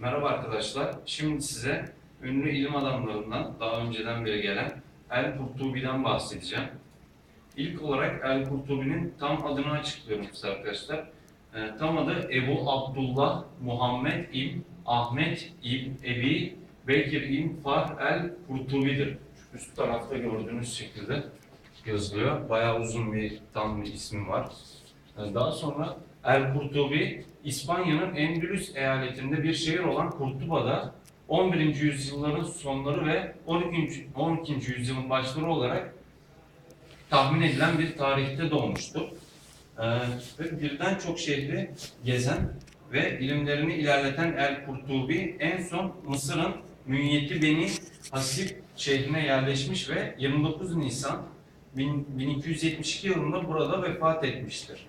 Merhaba arkadaşlar. Şimdi size ünlü ilim adamlarından daha önceden beri gelen El Kurtubi'den bahsedeceğim. İlk olarak El Kurtubi'nin tam adını açıklıyorum size arkadaşlar. Ee, tam adı Ebu Abdullah Muhammed İbn Ahmet İbn Ebi Bekir İbn Fah El Kurtubi'dir. Üst tarafta gördüğünüz şekilde yazılıyor. Bayağı uzun bir tam bir ismi var. Ee, Daha sonra El Kurtubi, İspanya'nın Endülüs eyaletinde bir şehir olan Kurtuba'da 11. yüzyılların sonları ve 12. 12. yüzyılın başları olarak tahmin edilen bir tarihte doğmuştur. Ee, ve birden çok şehri gezen ve ilimlerini ilerleten El Kurtubi en son Mısır'ın Münyeti Beni Hasip şehrine yerleşmiş ve 29 Nisan 1272 yılında burada vefat etmiştir.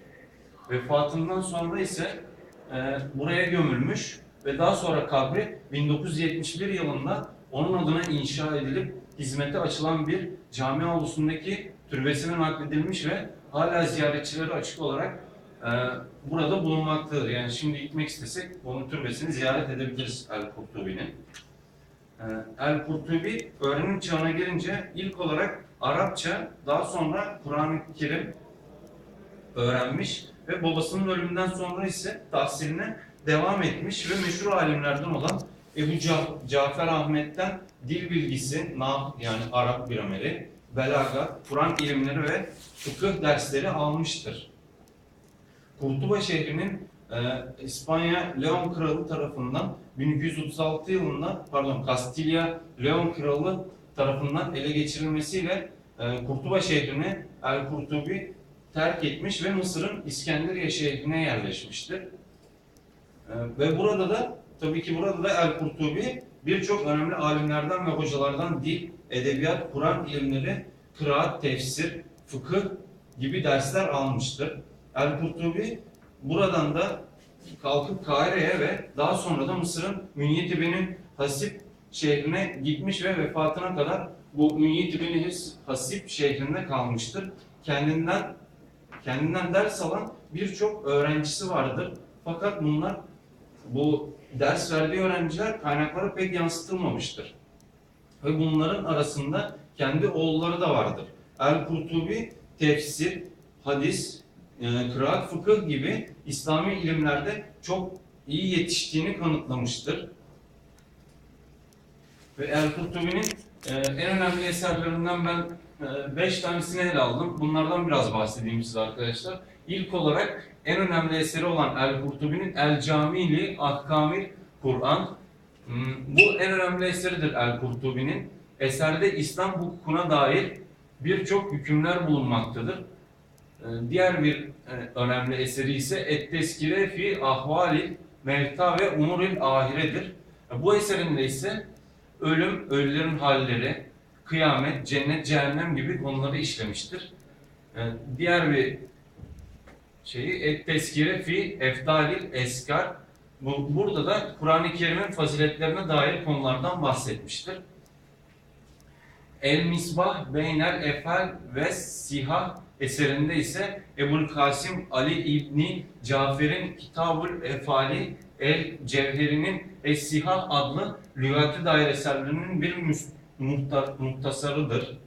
Vefatından sonra ise e, buraya gömülmüş ve daha sonra kabri 1971 yılında onun adına inşa edilip hizmete açılan bir cami avlusundaki türbesine nakledilmiş ve hala ziyaretçilere açık olarak e, burada bulunmaktadır. Yani şimdi gitmek istesek onun türbesini ziyaret edebiliriz El Kurtubi'nin. E, El Kurtubi öğrenim çağına gelince ilk olarak Arapça, daha sonra Kur'an-ı Kerim öğrenmiş ve babasının ölümünden sonra ise tahsiline devam etmiş ve meşhur alimlerden olan Ebu Ca- Cafer Ahmet'ten dil bilgisi, nah yani Arap grameri, belaga, Kur'an ilimleri ve fıkıh dersleri almıştır. Kurtuba şehrinin e, İspanya Leon Kralı tarafından 1236 yılında pardon Kastilya Leon Kralı tarafından ele geçirilmesiyle e, Kurtuba şehrini El Kurtubi terk etmiş ve Mısır'ın İskenderiye şehrine yerleşmiştir. Ee, Ve burada da tabii ki burada da El Kurtubi birçok önemli alimlerden ve hocalardan dil, edebiyat, Kur'an ilimleri, kıraat, tefsir, fıkıh gibi dersler almıştır. El Kurtubi buradan da kalkıp Kahire'ye ve daha sonra da Mısır'ın Münyet Beni Hasip şehrine gitmiş ve vefatına kadar bu Münyet Beni Hasip şehrinde kalmıştır. Kendinden kendinden ders alan birçok öğrencisi vardır. Fakat bunlar bu ders verdiği öğrenciler kaynaklara pek yansıtılmamıştır. Ve bunların arasında kendi oğulları da vardır. El Kurtubi tefsir, hadis, e, kıraat, fıkıh gibi İslami ilimlerde çok iyi yetiştiğini kanıtlamıştır. Ve El Kurtubi'nin e, en önemli eserlerinden ben 5 tanesini ele aldım. Bunlardan biraz bahsedeyim size arkadaşlar. İlk olarak en önemli eseri olan El Kurtubi'nin El Camili Ahkamil Kur'an. Hmm, Bu en önemli eseridir El Kurtubi'nin. Eserde İslam hukukuna dair birçok hükümler bulunmaktadır. Ee, Diğer bir e, önemli eseri ise Et Teskire fi Ahvalil Mevta ve Umuril Ahiredir. Bu eserinde ise ölüm, ölülerin halleri, kıyamet, cennet, cehennem gibi konuları işlemiştir. Ee, Diğer bir şeyi Et Teskire fi Eftalil Eskar. Bu, burada da Kur'an-ı Kerim'in faziletlerine dair konulardan bahsetmiştir. El Misbah Beynel Efal ve Sihah eserinde ise Ebul Kasim Ali İbni Cafer'in Kitabul Efali El Cevheri'nin Es-Sihah adlı lügati dair eserlerinin bir muhta- muhtasarıdır.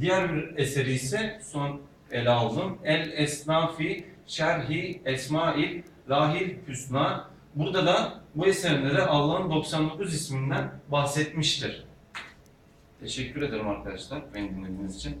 Diğer bir eseri ise son ele aldım. El Esnafi Şerhi Esmail Lahil Hüsna. Burada da bu eserinde de Allah'ın 99 isminden bahsetmiştir. Teşekkür ederim arkadaşlar beni dinlediğiniz için.